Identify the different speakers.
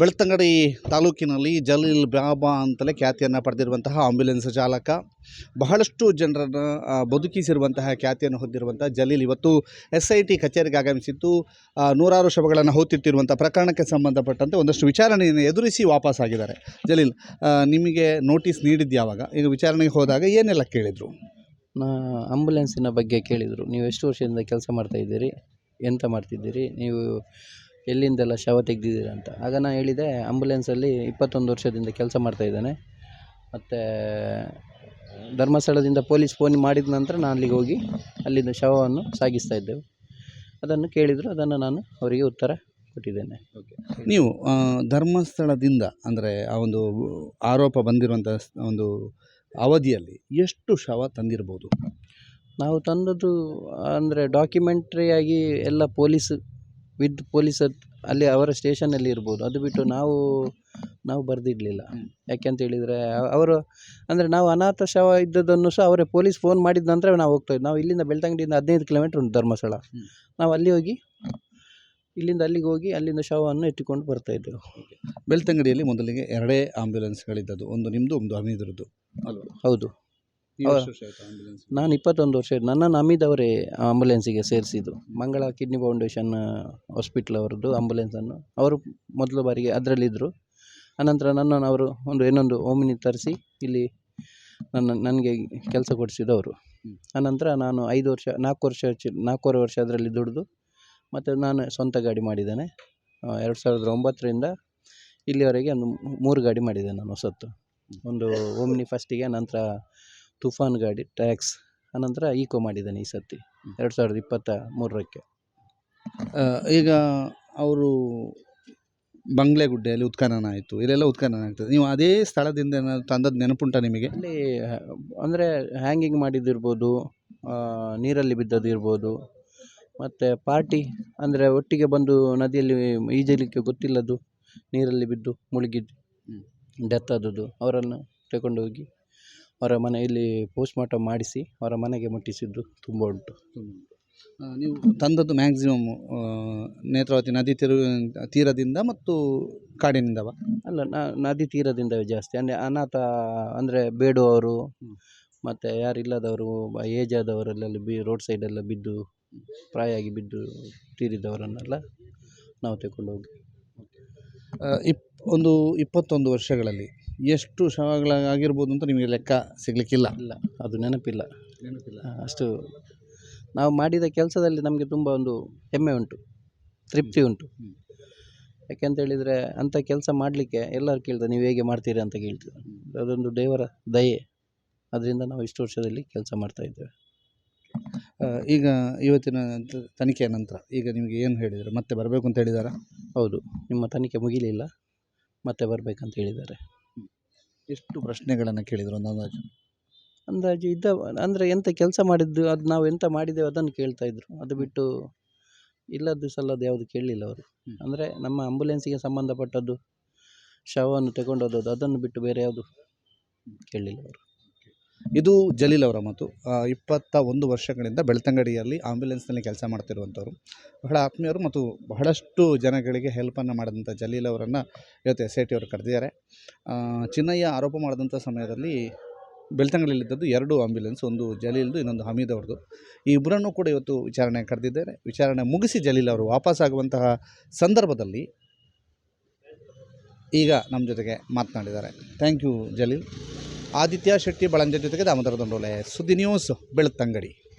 Speaker 1: ಬೆಳ್ತಂಗಡಿ ತಾಲೂಕಿನಲ್ಲಿ ಜಲೀಲ್ ಬಾಬಾ ಅಂತಲೇ ಖ್ಯಾತಿಯನ್ನು ಪಡೆದಿರುವಂತಹ ಆಂಬ್ಯುಲೆನ್ಸ್ ಚಾಲಕ. ಬಹಳಷ್ಟು ಜನರನ್ನು ಬದುಕಿಸಿರುವಂತಹ ಖ್ಯಾತಿಯನ್ನು ಹೊಂದಿರುವಂತಹ ಜಲೀಲ್ ಇವತ್ತು ಎಸ್ ಐ ಟಿ ಕಚೇರಿಗೆ ಆಗಮಿಸಿದ್ದು ನೂರಾರು ಶವಗಳನ್ನು ಹೊತ್ತಿಟ್ಟಿರುವಂಥ ಪ್ರಕರಣಕ್ಕೆ ಸಂಬಂಧಪಟ್ಟಂತೆ ಒಂದಷ್ಟು ವಿಚಾರಣೆಯನ್ನು ಎದುರಿಸಿ ವಾಪಸ್ಸಾಗಿದ್ದಾರೆ ಜಲೀಲ್ ನಿಮಗೆ ನೋಟಿಸ್ ನೀಡಿದ್ದು ಯಾವಾಗ ಈಗ ವಿಚಾರಣೆಗೆ ಹೋದಾಗ ಏನೆಲ್ಲ ಕೇಳಿದರು?
Speaker 2: ಆಂಬುಲೆನ್ಸಿನ ಬಗ್ಗೆ ಕೇಳಿದರು. ನೀವು ಎಷ್ಟು ವರ್ಷದಿಂದ ಕೆಲಸ ಮಾಡ್ತಾ ಇದ್ದೀರಿ? ಎಂತ ಮಾಡ್ತಿದ್ದೀರಿ? ನೀವು ಎಲ್ಲಿಂದೆಲ್ಲ ಶವ ತೆಗ್ದಿದ್ದೀರ ಅಂತ. ಆಗ ನಾನು ಹೇಳಿದೆ ಆಂಬುಲೆನ್ಸಲ್ಲಿ ಇಪ್ಪತ್ತೊಂದು ವರ್ಷದಿಂದ ಕೆಲಸ ಮಾಡ್ತಾ ಇದ್ದೇನೆ. ಮತ್ತು ಧರ್ಮಸ್ಥಳದಿಂದ ಪೊಲೀಸ್ ಫೋನ್ ಮಾಡಿದ ನಂತರ ನಾನು ಅಲ್ಲಿಗೆ ಹೋಗಿ ಅಲ್ಲಿಂದ ಶವವನ್ನು ಸಾಗಿಸ್ತಾ ಇದ್ದೆವು. ಅದನ್ನು ಕೇಳಿದರು ಅದನ್ನು ನಾನು ಅವರಿಗೆ ಉತ್ತರ ಕೊಟ್ಟಿದ್ದೇನೆ. ಓಕೆ.
Speaker 1: ನೀವು ಆ, ಧರ್ಮಸ್ಥಳದಿಂದ ಅಂದರೆ ಆ ಒಂದು ಆರೋಪ ಬಂದಿರುವಂಥ ಸ್- ಒಂದು ಅವಧಿಯಲ್ಲಿ ಎಷ್ಟು ಶವ ತಂದಿರ್ಬೋದು?
Speaker 2: ನಾವು ತಂದದ್ದು ಅಂದರೆ ಡಾಕ್ಯುಮೆಂಟ್ರಿಯಾಗಿ ಎಲ್ಲ ಪೊಲೀಸ್ ವಿತ್ ಪೊಲೀಸ್ ಅಲ್ಲಿ ಅವರ ಸ್ಟೇಷನಲ್ಲಿ ಇರ್ಬೋದು. ಅದು ಬಿಟ್ಟು ನಾವು ನಾವು ಬರೆದಿಡಲಿಲ್ಲ
Speaker 1: ಯಾಕೆ
Speaker 2: ಯಾಕೆಂತ ಹೇಳಿದರೆ ಅವರು ಅಂದರೆ ನಾವು ಅನಾಥ ಶವ ಇದ್ದದನ್ನು ಸಹ ಅವರೇ ಪೊಲೀಸ್ ಫೋನ್ ಮಾಡಿದ ನಂತರ ನಾವು ಹೋಗ್ತಾ ಇದ್ವಿ. ನಾವು ಇಲ್ಲಿಂದ ಬೆಳ್ತಂಗಡಿಯಿಂದ ಹದಿನೈದು ಕಿಲೋಮೀಟ್ರ್ ಉಂಟು ಧರ್ಮಸ್ಥಳ. ನಾವು ಅಲ್ಲಿ ಹೋಗಿ ಇಲ್ಲಿಂದ ಅಲ್ಲಿಗೆ ಹೋಗಿ ಅಲ್ಲಿಂದ ಶವವನ್ನು ಇಟ್ಟುಕೊಂಡು ಬರ್ತಾ ಇದ್ದೆವು.
Speaker 1: ಬೆಳ್ತಂಗಡಿಯಲ್ಲಿ ಮೊದಲಿಗೆ ಎರಡೇ ಆಂಬ್ಯುಲೆನ್ಸ್ಗಳಿದ್ದದ್ದು ಒಂದು ನಿಮ್ಮದು ಒಂದು ಹಮೀದ್ರದ್ದು ಅಲ್ವಾ
Speaker 2: ಹೌದು.
Speaker 1: ವರ್ಷ ಆಯ್ತು
Speaker 2: ನಾನು ಇಪ್ಪತ್ತೊಂದು ವರ್ಷ ನನ್ನ ಅಮಿದ್ ಅವರೇ ಆಂಬುಲೆನ್ಸಿಗೆ ಸೇರಿಸಿದ್ದು. ಮಂಗಳ ಕಿಡ್ನಿ ಫೌಂಡೇಶನ್ ಹಾಸ್ಪಿಟ್ಲ್ ಅವರದ್ದು ಆಂಬುಲೆನ್ಸನ್ನು ಅವರು ಮೊದಲ ಬಾರಿಗೆ ಅದರಲ್ಲಿದ್ದರು ಅನಂತರ ನನ್ನನ್ನು ಅವರು ಒಂದು ಇನ್ನೊಂದು ಓಮಿನಿ ತರಿಸಿ ಇಲ್ಲಿ ನನ್ನ ನನಗೆ ಕೆಲಸ
Speaker 1: ಕೊಡಿಸಿದವರು.
Speaker 2: ಅನಂತರ ನಾನು ಐದು ವರ್ಷ ನಾಲ್ಕು ವರ್ಷ ಚಿ- ನಾಲ್ಕೂವರೆ ವರ್ಷ ಅದರಲ್ಲಿ ದುಡಿದು ಮತ್ತು ನಾನು ಸ್ವಂತ ಗಾಡಿ ಮಾಡಿದ್ದೇನೆ. ಎರಡು ಸಾವಿರದ ಒಂಬತ್ತರಿಂದ ಇಲ್ಲಿವರೆಗೆ ಒಂದು ಮೂರು ಗಾಡಿ ಮಾಡಿದ್ದೇನೆ ನಾನು ಹೊಸತ್ತು. ಒಂದು ಓಮಿನಿ ಫಸ್ಟಿಗೆ ನಂತರ ತುಫಾನ್ ಗಾಡಿ ಟ್ಯಾಕ್ಸ್ ಆನಂತರ ಈಕೋ ಮಾಡಿದ್ದಾನೆ ಈ ಸತಿ ಎರಡು ಸಾವಿರದ ಇಪ್ಪತ್ತ ಮೂರಕ್ಕೆ.
Speaker 1: ಈಗ ಅವರು ಬಂಗ್ಲೆಗುಡ್ಡೆಯಲ್ಲಿ ಉತ್ಖನನ ಆಯಿತು ಇಲ್ಲೆಲ್ಲ ಉತ್ಖನನ ಆಗ್ತದೆ. ನೀವು ಅದೇ ಸ್ಥಳದಿಂದ ಏನಾದ್ರು ತಂದದ್ದು ನೆನಪುಂಟ ನಿಮಗೆ?
Speaker 2: ಅಲ್ಲಿ ಅಂದರೆ ಹ್ಯಾಂಗಿಂಗ್ ಮಾಡಿದ್ದಿರ್ಬೋದು ನೀರಲ್ಲಿ ಬಿದ್ದದ್ದು ಇರ್ಬೋದು ಮತ್ತು ಪಾರ್ಟಿ ಅಂದರೆ ಒಟ್ಟಿಗೆ ಬಂದು ನದಿಯಲ್ಲಿ ಈಜಲಿಕ್ಕೆ ಗೊತ್ತಿಲ್ಲದ್ದು ನೀರಲ್ಲಿ ಬಿದ್ದು ಮುಳುಗಿದ್ದು ಡೆತ್ ಆದದ್ದು ಅವರನ್ನು ತಗೊಂಡು ಹೋಗಿ ಅವರ ಮನೆಯಲ್ಲಿ ಪೋಸ್ಟ್ಮಾರ್ಟಮ್ ಮಾಡಿಸಿ ಅವರ ಮನೆಗೆ ಮುಟ್ಟಿಸಿದ್ದು ತುಂಬ ಉಂಟು.
Speaker 1: ನೀವು ತಂದದ್ದು ಮ್ಯಾಕ್ಸಿಮಮ್ ನೇತ್ರಾವತಿ ನದಿ ತಿರು ತೀರದಿಂದ ಮತ್ತು ಕಾಡಿನಿಂದವ?
Speaker 2: ಅಲ್ಲ ನದಿ ತೀರದಿಂದವೇ ಜಾಸ್ತಿ. ಅಂದರೆ ಅನಾಥ ಅಂದರೆ ಬೇಡುವವರು. ಮತ್ತು ಯಾರಿಲ್ಲದವರು ಏಜ್ ಆದವರಲ್ಲೆಲ್ಲ ಬಿ ರೋಡ್ ಸೈಡೆಲ್ಲ ಬಿದ್ದು ಪ್ರಾಯಾಗಿ ಬಿದ್ದು ತೀರಿದವರನ್ನೆಲ್ಲ ನಾವು ತಗೊಂಡು ಹೋಗಿ.
Speaker 1: ಇಪ್ ಒಂದು ಇಪ್ಪತ್ತೊಂದು ವರ್ಷಗಳಲ್ಲಿ ಎಷ್ಟು ಶವಗಳಾಗಿರ್ಬೋದು ಅಂತ ನಿಮಗೆ ಲೆಕ್ಕ ಸಿಗಲಿಕ್ಕಿಲ್ಲ.
Speaker 2: ಇಲ್ಲ. ಅದು ನೆನಪಿಲ್ಲ. ನೆನಪಿಲ್ಲ. ಅಷ್ಟು ನಾವು ಮಾಡಿದ ಕೆಲಸದಲ್ಲಿ ನಮಗೆ ತುಂಬ ಒಂದು ಹೆಮ್ಮೆ ಉಂಟು. ತೃಪ್ತಿ ಉಂಟು.
Speaker 1: ಯಾಕೆ
Speaker 2: ಯಾಕೆಂತ ಹೇಳಿದರೆ ಅಂಥ ಕೆಲಸ ಮಾಡಲಿಕ್ಕೆ ಎಲ್ಲರೂ ಕೇಳ್ತಾರೆ ನೀವು ಹೇಗೆ ಮಾಡ್ತೀರಿ? ಅಂತ ಕೇಳ್ತೀವಿ ಅದೊಂದು ದೇವರ ದಯೆ. ಅದರಿಂದ ನಾವು ಇಷ್ಟು ವರ್ಷದಲ್ಲಿ ಕೆಲಸ
Speaker 1: ಮಾಡ್ತಾಯಿದ್ದೇವೆ ಈಗ ಇವತ್ತಿನ ತನಿಖೆಯ ನಂತರ ಈಗ ನಿಮಗೆ ಏನು ಹೇಳಿದರು ಮತ್ತೆ ಬರಬೇಕು ಅಂತ ಹೇಳಿದಾರಾ?
Speaker 2: ಹೌದು. ನಿಮ್ಮ ತನಿಖೆ ಮುಗಿಲಿಲ್ಲ. ಮತ್ತೆ ಬರಬೇಕಂತ ಹೇಳಿದ್ದಾರೆ.
Speaker 1: ಎಷ್ಟು ಪ್ರಶ್ನೆಗಳನ್ನು ಕೇಳಿದರು ಒಂದು ಅಂದಾಜು?
Speaker 2: ಅಂದಾಜು ಇದ್ದ ಅಂದರೆ ಎಂಥ ಕೆಲಸ ಮಾಡಿದ್ದು ಅದು ನಾವು ಎಂತ ಮಾಡಿದ್ದೇವೆ ಅದನ್ನು ಕೇಳ್ತಾ ಇದ್ರು. ಅದು ಬಿಟ್ಟು ಇಲ್ಲದ್ದು ಸಲ್ಲದ್ದು ಯಾವುದು ಕೇಳಲಿಲ್ಲ ಅವರು. ಅಂದರೆ ನಮ್ಮ ಆಂಬುಲೆನ್ಸಿಗೆ ಸಂಬಂಧಪಟ್ಟದ್ದು ಶವವನ್ನು ತಗೊಂಡೋದದ್ದು ಅದನ್ನು ಬಿಟ್ಟು ಬೇರೆ ಯಾವುದು ಕೇಳಲಿಲ್ಲ ಅವರು.
Speaker 1: ಇದು ಜಲೀಲ್ ಅವರ ಮಾತು. ಇಪ್ಪತ್ತ ಒಂದು ವರ್ಷಗಳಿಂದ ಬೆಳ್ತಂಗಡಿಯಲ್ಲಿ ಆಂಬ್ಯುಲೆನ್ಸ್ನಲ್ಲಿ ಕೆಲಸ ಮಾಡ್ತಿರುವಂಥವ್ರು. ಬಹಳ ಆತ್ಮೀಯರು ಮತ್ತು ಬಹಳಷ್ಟು ಜನಗಳಿಗೆ ಹೆಲ್ಪನ್ನು ಮಾಡಿದಂಥ ಜಲೀಲ್ ಅವರನ್ನು ಇವತ್ತು ಎಸ್ ಐ ಟಿ ಅವರು ಕರೆದಿದ್ದಾರೆ. ಚಿನ್ನಯ್ಯ ಆರೋಪ ಮಾಡಿದಂಥ ಸಮಯದಲ್ಲಿ ಬೆಳ್ತಂಗಡಿಯಲ್ಲಿದ್ದದ್ದು ಎರಡು ಆಂಬ್ಯುಲೆನ್ಸ್, ಒಂದು ಜಲೀಲ್ದು, ಇನ್ನೊಂದು ಹಮೀದ್ ಅವ್ರದ್ದು. ಈ ಇಬ್ಬರನ್ನು ಕೂಡ ಇವತ್ತು ವಿಚಾರಣೆ ಕರೆದಿದ್ದಾರೆ. ವಿಚಾರಣೆ ಮುಗಿಸಿ ಜಲೀಲ್ ಅವರು ವಾಪಸ್ಸಾಗುವಂತಹ ಸಂದರ್ಭದಲ್ಲಿ ಈಗ ನಮ್ಮ ಜೊತೆಗೆ ಮಾತನಾಡಿದ್ದಾರೆ. Thank you Jaleel. Aditya Shetty Balanja ಜೊತೆಗೆ ದಾಮೋದರ ದಂಡೋಲೆ ಸುದ್ದಿ ನ್ಯೂಸ್ ಬೆಳ್ತಂಗಡಿ.